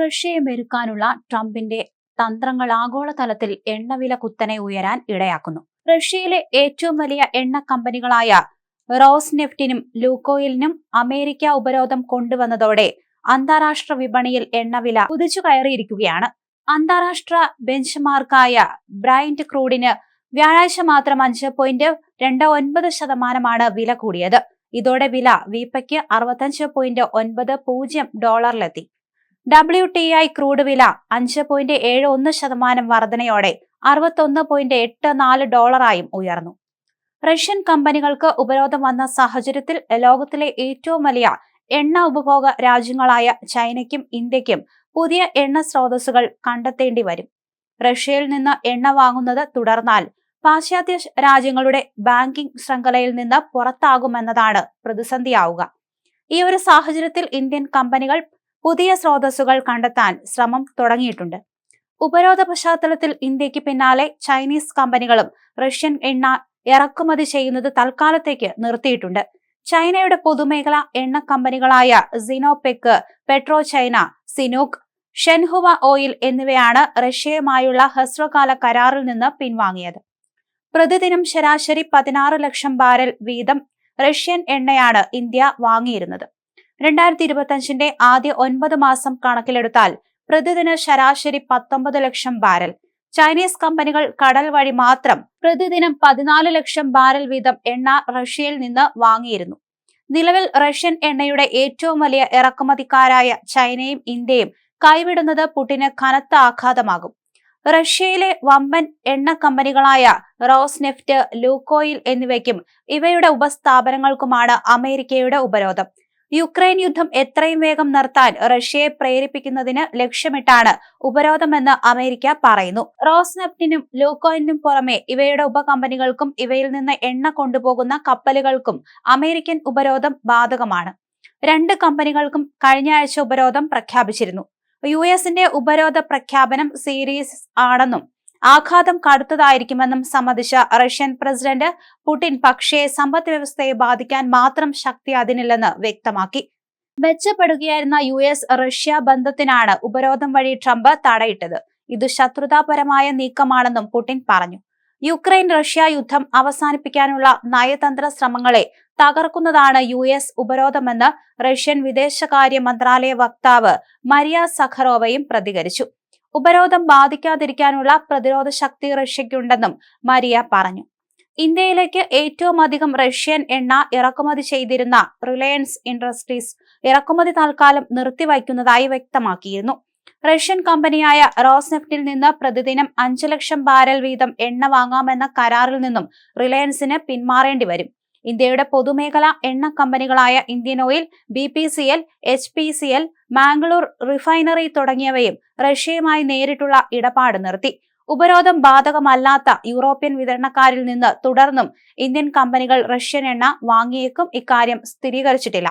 റഷ്യയെ മെരുക്കാനുള്ള ട്രംപിന്റെ തന്ത്രങ്ങൾ ആഗോളതലത്തിൽ എണ്ണവില കുത്തനെ ഉയരാൻ ഇടയാക്കുന്നു. റഷ്യയിലെ ഏറ്റവും വലിയ എണ്ണ കമ്പനികളായ റോസ് നെഫ്റ്റിനും ലൂക്കോയിലിനും അമേരിക്ക ഉപരോധം കൊണ്ടുവന്നതോടെ അന്താരാഷ്ട്ര വിപണിയിൽ എണ്ണവില കുതിച്ചു കയറിയിരിക്കുകയാണ്. അന്താരാഷ്ട്ര ബെഞ്ച്മാർക്കായ ബ്രൈൻഡ് ക്രൂഡിന് വ്യാഴാഴ്ച മാത്രം അഞ്ച് പോയിന്റ് രണ്ട് ഒൻപത് ശതമാനമാണ് വില കൂടിയത്. ഇതോടെ വില വീപ്പയ്ക്ക് അറുപത്തഞ്ച് പോയിന്റ് ഒൻപത് പൂജ്യം ഡോളറിലെത്തി. ഡബ്ല്യു ടി ഐ ക്രൂഡ് വില അഞ്ച് പോയിന്റ് ഏഴ് ഒന്ന് ശതമാനം വർധനയോടെ അറുപത്തൊന്ന് പോയിന്റ് എട്ട് നാല് ഡോളറായും ഉയർന്നു. റഷ്യൻ കമ്പനികൾക്ക് ഉപരോധം വന്ന സാഹചര്യത്തിൽ ലോകത്തിലെ ഏറ്റവും വലിയ എണ്ണ ഉപഭോഗ രാജ്യങ്ങളായ ചൈനയ്ക്കും ഇന്ത്യക്കും പുതിയ എണ്ണ സ്രോതസ്സുകൾ കണ്ടെത്തേണ്ടി വരും. റഷ്യയിൽ നിന്ന് എണ്ണ വാങ്ങുന്നത് തുടർന്നാൽ പാശ്ചാത്യ രാജ്യങ്ങളുടെ ബാങ്കിംഗ് ശൃംഖലയിൽ നിന്ന് പുറത്താകുമെന്നതാണ് പ്രതിസന്ധിയാവുക. ഈ ഒരു സാഹചര്യത്തിൽ ഇന്ത്യൻ കമ്പനികൾ പുതിയ സ്രോതസ്സുകൾ കണ്ടെത്താൻ ശ്രമം തുടങ്ങിയിട്ടുണ്ട്. ഉപരോധ പശ്ചാത്തലത്തിൽ ഇന്ത്യയ്ക്ക് പിന്നാലെ ചൈനീസ് കമ്പനികളും റഷ്യൻ എണ്ണ ഇറക്കുമതി ചെയ്യുന്നത് തൽക്കാലത്തേക്ക് നിർത്തിയിട്ടുണ്ട്. ചൈനയുടെ പൊതുമേഖലാ എണ്ണ കമ്പനികളായ Sinopec PetroChina CNOOC Shenhua oil എന്നിവയാണ് റഷ്യയുമായുള്ള ഹ്രസ്വകാല കരാറിൽ നിന്ന് പിൻവാങ്ങിയത്. പ്രതിദിനം ശരാശരി പതിനാറ് ലക്ഷം ബാരൽ വീതം റഷ്യൻ എണ്ണയാണ് ഇന്ത്യ വാങ്ങിയിരുന്നത്. രണ്ടായിരത്തി ഇരുപത്തിയഞ്ചിന്റെ ആദ്യ ഒൻപത് മാസം കണക്കിലെടുത്താൽ പ്രതിദിന ശരാശരി പത്തൊമ്പത് ലക്ഷം ബാരൽ. ചൈനീസ് കമ്പനികൾ കടൽ വഴി മാത്രം പ്രതിദിനം പതിനാല് ലക്ഷം ബാരൽ വീതം എണ്ണ റഷ്യയിൽ നിന്ന് വാങ്ങിയിരുന്നു. നിലവിൽ റഷ്യൻ എണ്ണയുടെ ഏറ്റവും വലിയ ഇറക്കുമതിക്കാരായ ചൈനയും ഇന്ത്യയും കൈവിടുന്നത് പുടിന് കനത്ത ആഘാതമാകും. റഷ്യയിലെ വമ്പൻ എണ്ണ കമ്പനികളായ റോസ്നെഫ്റ്റ് ലൂക്കോയിൽ എന്നിവയ്ക്കും ഇവയുടെ ഉപസ്ഥാപനങ്ങൾക്കുമാണ് അമേരിക്കയുടെ ഉപരോധം. യുക്രൈൻ യുദ്ധം എത്രയും വേഗം നിർത്താൻ റഷ്യയെ പ്രേരിപ്പിക്കുന്നതിന് ലക്ഷ്യമിട്ടാണ് ഉപരോധമെന്ന് അമേരിക്ക പറയുന്നു. റോസ്നെഫ്റ്റിനും ലൂക്കോയിനും പുറമെ ഇവയുടെ ഉപകമ്പനികൾക്കും ഇവയിൽ നിന്ന് എണ്ണ കൊണ്ടുപോകുന്ന കപ്പലുകൾക്കും അമേരിക്കൻ ഉപരോധം ബാധകമാണ്. രണ്ട് കമ്പനികൾക്കും കഴിഞ്ഞ ആഴ്ച ഉപരോധം പ്രഖ്യാപിച്ചിരുന്നു. യു എസിന്റെ ഉപരോധ പ്രഖ്യാപനം സീരീസ് ആണെന്നും ആഘാതം കടുത്തതായിരിക്കുമെന്നും സമ്മതിച്ച റഷ്യൻ പ്രസിഡന്റ് പുടിൻ പക്ഷേ സമ്പദ് വ്യവസ്ഥയെ ബാധിക്കാൻ മാത്രം ശക്തി അതിനില്ലെന്ന് വ്യക്തമാക്കി. മെച്ചപ്പെടുകയായിരുന്ന യു എസ് റഷ്യ ബന്ധത്തിനാണ് ഉപരോധം വഴി ട്രംപ് തടയിട്ടത്. ഇത് ശത്രുതാപരമായ നീക്കമാണെന്നും പുടിൻ പറഞ്ഞു. യുക്രൈൻ റഷ്യ യുദ്ധം അവസാനിപ്പിക്കാനുള്ള നയതന്ത്ര ശ്രമങ്ങളെ തകർക്കുന്നതാണ് യു എസ് ഉപരോധമെന്ന് റഷ്യൻ വിദേശകാര്യ മന്ത്രാലയ വക്താവ് മരിയ സഖറോവയും പ്രതികരിച്ചു. ഉപരോധം ബാധിക്കാതിരിക്കാനുള്ള പ്രതിരോധ ശക്തി റഷ്യയ്ക്കുണ്ടെന്നും മരിയ പറഞ്ഞു. ഇന്ത്യയിലേക്ക് ഏറ്റവും അധികം റഷ്യൻ എണ്ണ ഇറക്കുമതി ചെയ്തിരുന്ന റിലയൻസ് ഇൻഡസ്ട്രീസ് ഇറക്കുമതി താൽക്കാലം നിർത്തിവയ്ക്കുന്നതായി വ്യക്തമാക്കിയിരുന്നു. റഷ്യൻ കമ്പനിയായ റോസ്നെഫ്റ്റിൽ നിന്ന് പ്രതിദിനം അഞ്ചു ലക്ഷം ബാരൽ വീതം എണ്ണ വാങ്ങാമെന്ന കരാറിൽ നിന്നും റിലയൻസിന് പിന്മാറേണ്ടി വരും ഇന്ത്യയുടെ പൊതുമേഖലാ എണ്ണ കമ്പനികളായ Indian oil B P C L H P C L Mangalore refinery തുടങ്ങിയവയും റഷ്യയുമായി നേരിട്ടുള്ള ഇടപാട് നിർത്തി. ഉപരോധം ബാധകമല്ലാത്ത യൂറോപ്യൻ വിതരണക്കാരിൽ നിന്ന് തുടർന്നും ഇന്ത്യൻ കമ്പനികൾ റഷ്യൻ എണ്ണ വാങ്ങിയേക്കും. ഇക്കാര്യം സ്ഥിരീകരിച്ചിട്ടില്ല.